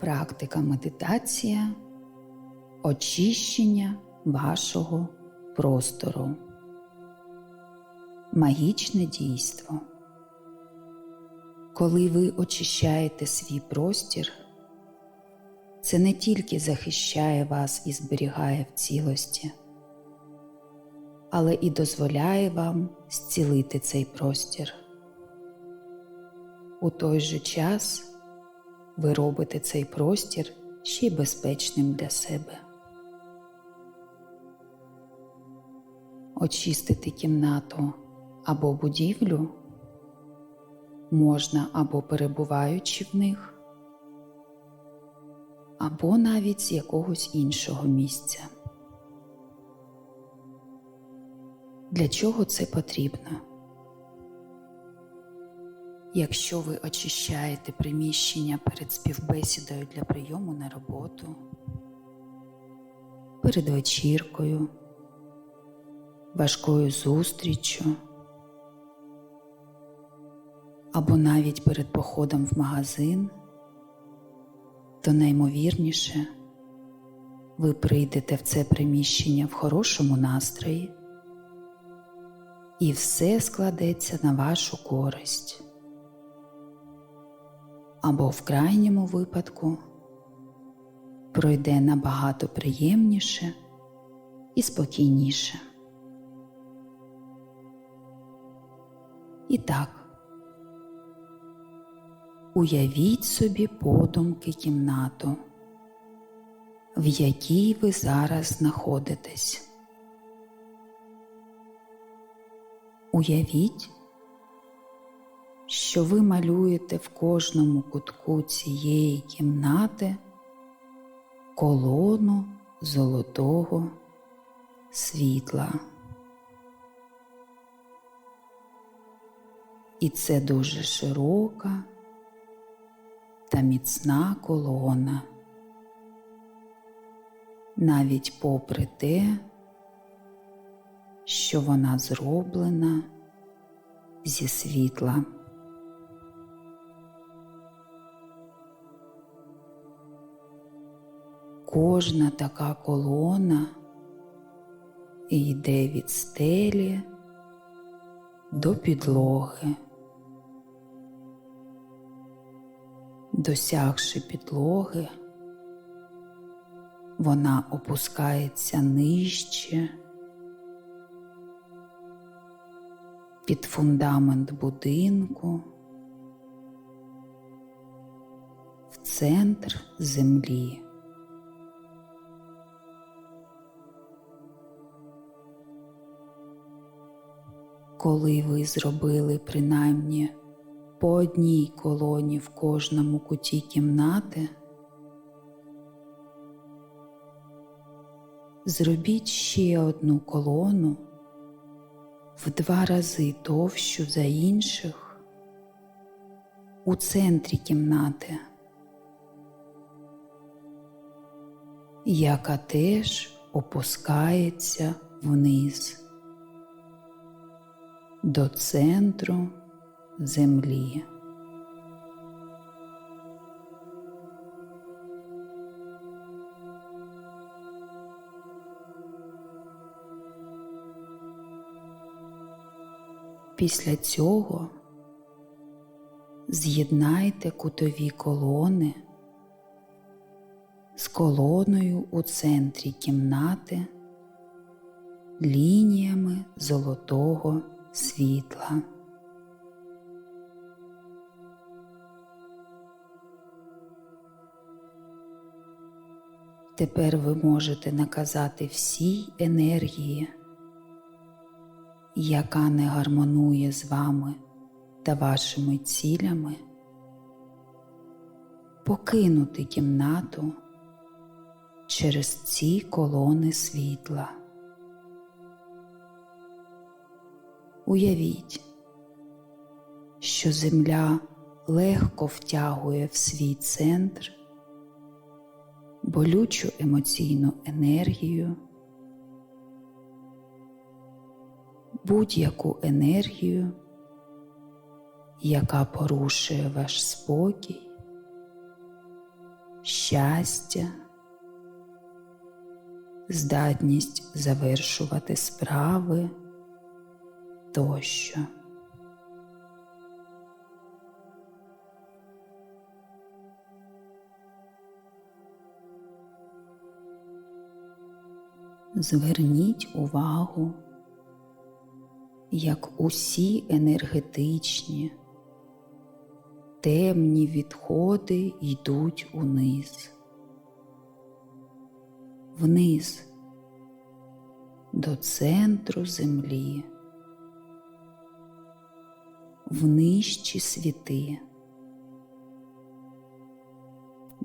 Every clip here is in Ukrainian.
Практика медитація очищення вашого простору. Магічне дійство. Коли ви очищаєте свій простір, це не тільки захищає вас і зберігає в цілості, але і дозволяє вам зцілити цей простір. У той же час ви робите цей простір ще й безпечним для себе. Очистити кімнату або будівлю можна або перебуваючи в них, або навіть з якогось іншого місця. Для чого це потрібно? Якщо ви очищаєте приміщення перед співбесідою для прийому на роботу, перед вечіркою, важкою зустріччю або навіть перед походом в магазин, то наймовірніше ви прийдете в це приміщення в хорошому настрої і все складеться на вашу користь або в крайньому випадку пройде набагато приємніше і спокійніше. І так, уявіть собі подумки кімнату, в якій ви зараз знаходитесь. Уявіть, що ви малюєте в кожному кутку цієї кімнати колону золотого світла. І це дуже широка та міцна колона, навіть попри те, що вона зроблена зі світла. Кожна така колона йде від стелі до підлоги. Досягши підлоги, вона опускається нижче під фундамент будинку в центр землі. Коли ви зробили принаймні по одній колоні в кожному куті кімнати, зробіть ще одну колону в два рази товщу за інших у центрі кімнати, яка теж опускається вниз до центру землі. Після цього з'єднайте кутові колони з колоною у центрі кімнати лініями золотого світла. Тепер ви можете наказати всій енергії, яка не гармонує з вами та вашими цілями, покинути кімнату через ці колони світла. Уявіть, що земля легко втягує в свій центр болючу емоційну енергію, будь-яку енергію, яка порушує ваш спокій, щастя, здатність завершувати справи тощо. Зверніть увагу, як усі енергетичні, темні відходи йдуть униз, вниз до центру землі, в нижчі світи,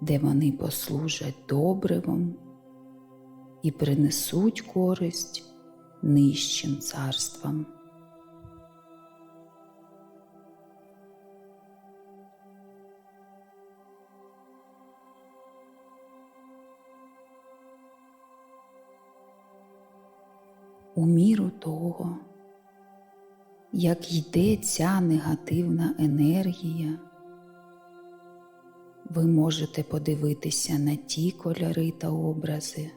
де вони послужать добривом і принесуть користь нижчим царствам. У міру того, як йде ця негативна енергія, ви можете подивитися на ті кольори та образи,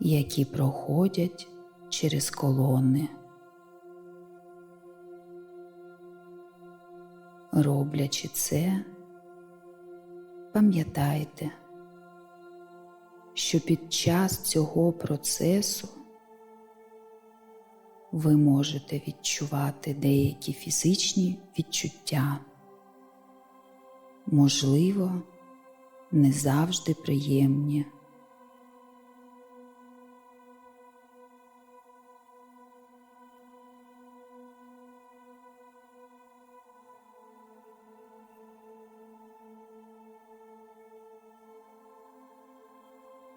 які проходять через колони. Роблячи це, пам'ятайте, що під час цього процесу ви можете відчувати деякі фізичні відчуття, можливо, не завжди приємні.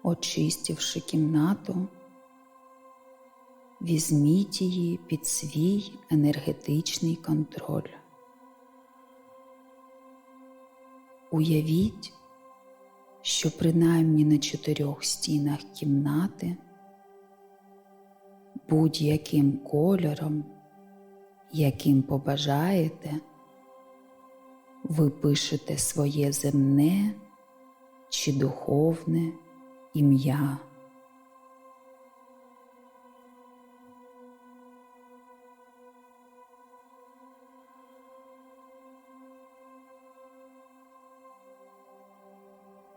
Очистивши кімнату, візьміть її під свій енергетичний контроль. Уявіть, що принаймні на чотирьох стінах кімнати будь-яким кольором, яким побажаєте, ви пишете своє земне чи духовне ім'я.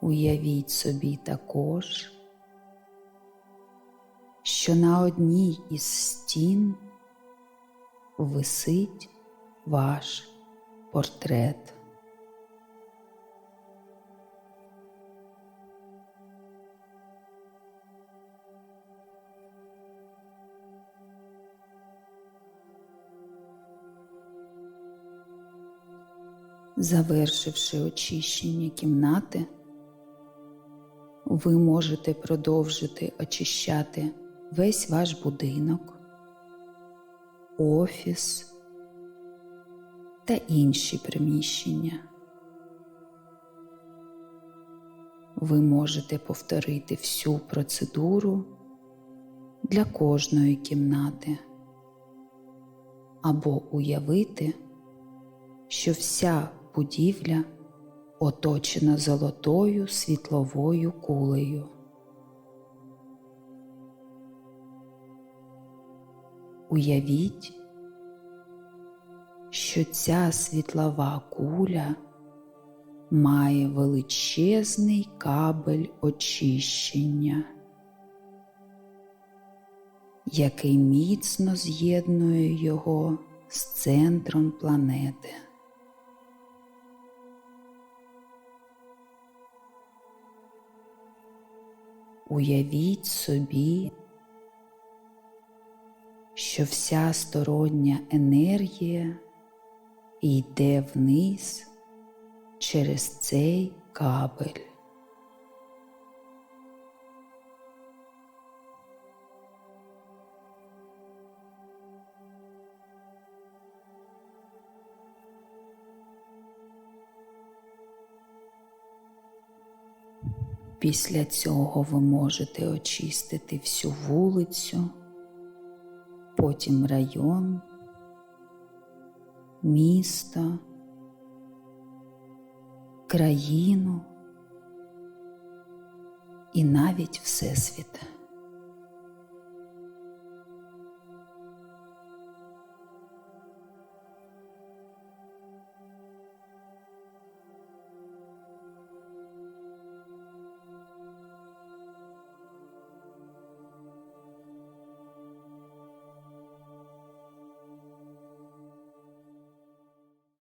Уявіть собі також, що на одній із стін висить ваш портрет. Завершивши очищення кімнати, ви можете продовжити очищати весь ваш будинок, офіс та інші приміщення. Ви можете повторити всю процедуру для кожної кімнати або уявити, що вся будівля оточена золотою світловою кулею. Уявіть, що ця світлова куля має величезний кабель очищення, який міцно з'єднує його з центром планети. Уявіть собі, що вся стороння енергія йде вниз через цей кабель. Після цього ви можете очистити всю вулицю, потім район, місто, країну і навіть всесвіт.